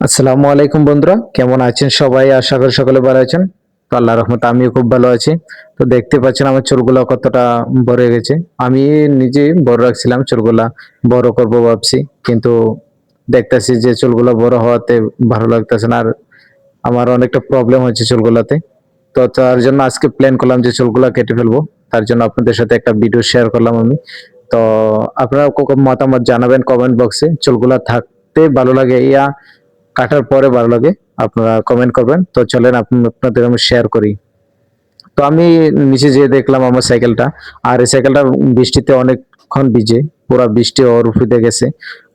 আসসালামু আলাইকুম বন্ধুরা, কেমন আছেন সবাই? আশা করি সকলে ভালো আছেন। তো আল্লাহ রহমত আমিও খুব ভালো আছি। তো দেখতে পাচ্ছেন আমার চুলগুলো কতটা বড় হয়ে গেছে। আমি নিজে বড় রাখছিলাম চুলগুলা, বড় করব ভাবছি। কিন্তু দেখতেছি যে চুলগুলো বড় হওয়াতে ভালো লাগতেছে না। আর আমার অনেকটা প্রবলেম হচ্ছে চুলগুলাতে। তো তার জন্য আজকে প্ল্যান করলাম যে চুলগুলা কেটে ফেলব। তার জন্য আপনাদের সাথে একটা ভিডিও শেয়ার করলাম আমি। তো আপনারা মতামত জানাবেন কমেন্ট বক্সে চুলগুলা থাকতে ভালো লাগে ইয়া কাটার পরে ভালো লাগে আপনারা কমেন্ট করবেন। তো চলেন আপ- আপনাদের আমি শেয়ার করি। তো আমি নিচে যেয়ে দেখলাম আমার সাইকেলটা আর এই সাইকেলটা বৃষ্টিতে অনেকক্ষণ ভিজে, পুরো বৃষ্টি ওর গেছে।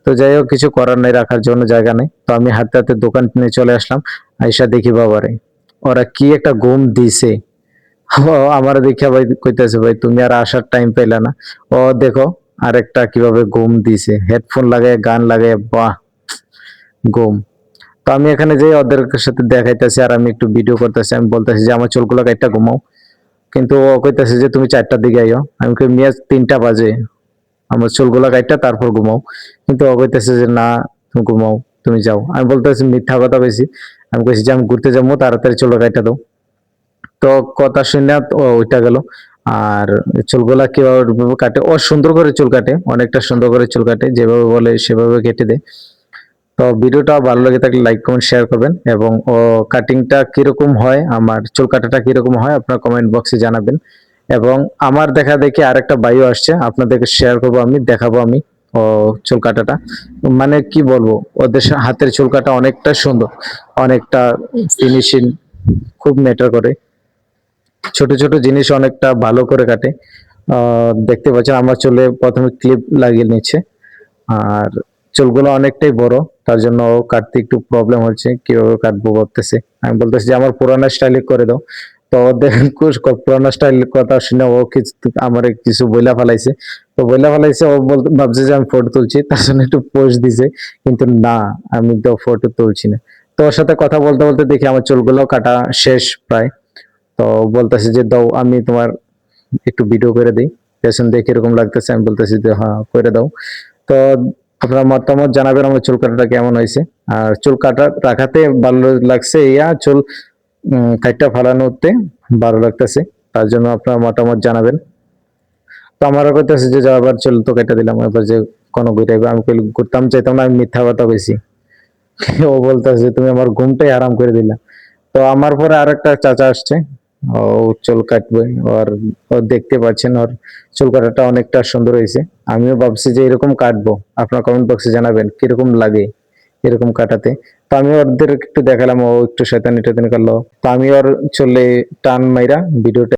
তো যাই হোক, কিছু করার নেই, রাখার জন্য জায়গা নেই। তো আমি হাতে হাতে দোকান নিয়ে চলে আসলাম। আইসা দেখি বাবারে, ওরা কি একটা ঘুম দিছে। আমার দেখে ভাই কইতেছে, ভাই, তুমি আর আসার টাইম পেলে না। ও, দেখো, আরেকটা কীভাবে ঘুম দিছে। হেডফোন লাগায় গান লাগায় বাহ, ঘুম। তো আমি এখানে যে ওদের সাথে দেখাইতেছি আর আমি একটু ভিডিও করতেছি, আমি বলতেছি যে আমার চুলগুলো কাটটা ঘুমাও। কিন্তু ও কইতেছে যে তুমি চারটার দিকে আইও। আমি কই, মিয়া, তিনটা বাজে। আমার চুলগুলো কাটটা তারপর ঘুমাও। কিন্তু ও কইতেছে যে, না, তুমি ঘুমাও, তুমি যাও। আমি বলতেছি, মিথ্যা কথা বেশি আমি কইছি যে, আমি ঘুরতে যাব, তাড়াতাড়ি চুল কাটটা দাও। তো কথা শুনে ওইটা গেল। আর চুলগুলা কীভাবে কাটে? ও সুন্দর করে চুল কাটে, অনেকটা সুন্দর করে চুল কাটে। যেভাবে বলে সেভাবে কেটে দেয়। তো ভিডিওটা ভালো লাগে থাকলে লাইক কমেন্ট শেয়ার করবেন এবং, ও কাটিংটা কীরকম হয়, আমার চুল কাটাটা কীরকম হয়, আপনার কমেন্ট বক্সে জানাবেন। এবং আমার দেখা দেখি আরেকটা বায়ু আসছে, আপনাদেরকে শেয়ার করব আমি, দেখাবো আমি, ও, চুল কাটাটা। মানে কি বলব, ওদের হাতের চুল কাটা অনেকটা সুন্দর, অনেকটা ফিনিশিং খুব ম্যাটার করে। ছোট ছোট জিনিস অনেকটা ভালো করে কাটে। দেখতে পাচ্ছেন আমার চুলে প্রথমে ক্লিপ লাগিয়ে নিচ্ছে, আর চুলগুলো অনেকটাই বড়। তার জন্য কাটতে একটু প্রবলেম হচ্ছে, কীভাবে কাটবো ভাবতেছে। আমি বলতেছি যে, আমার পুরানো স্টাইলে করে দাও। তো দেখেন পুরানো স্টাইল কথা শুনে ও কিছু আমার কিছু বইলা ফেলাইছে। তো বইলা ফেলাইছে, ও বলতে ভাবছে যে, আমি ফটো তুলছি। তার জন্য একটু পোস্ট দিছে, কিন্তু না, আমি তো ফটো তুলছি না। তো ওর সাথে কথা বলতে বলতে দেখি আমার চুলগুলো কাটা শেষ প্রায়। তো বলতেছে যে, দাও, আমি তোমার একটু ভিডিও করে দিই। পেছন দেখে এরকম লাগতেছে, আমি বলতেছি যে হ্যাঁ করে দাও। তো আপনার মতামত জানাবেন আমার চুল কাটাটা কেমন হয়েছে। আর চুল কাটা রাখাতে ভালো লাগছে ইয়া চুল কাটটা ফালানোতে ভালো লাগতেছে, তার জন্য আপনার মতামত জানাবেন। তো আমারও করতেছে যে যাবার চুল তো কেটে দিলাম, এবার যে কোনো ঘুরাইবে আমি কইলে ঘুরতাম চাইতাম না, আমি মিথ্যা কথা বেশি ও বলতেছে, তুমি আমার ঘুমটাই আরাম করে দিলা। তো আমার পরে আরেকটা চাচা আসছে ও চুল কাটবে, আর ও দেখতে পাচ্ছেন ওর চুল কাটাটা অনেকটা সুন্দর হয়েছে। আমিও ভাবছি যে এরকম কাটবো। আপনার কমেন্ট বক্সে জানাবেন কীরকম লাগে এরকম কাটাতে। তো আমি ওদের একটু দেখালাম, ও একটু শয়তানি টেতানি করল। তো আমি ওর চলে টান মাইরা ভিডিওটা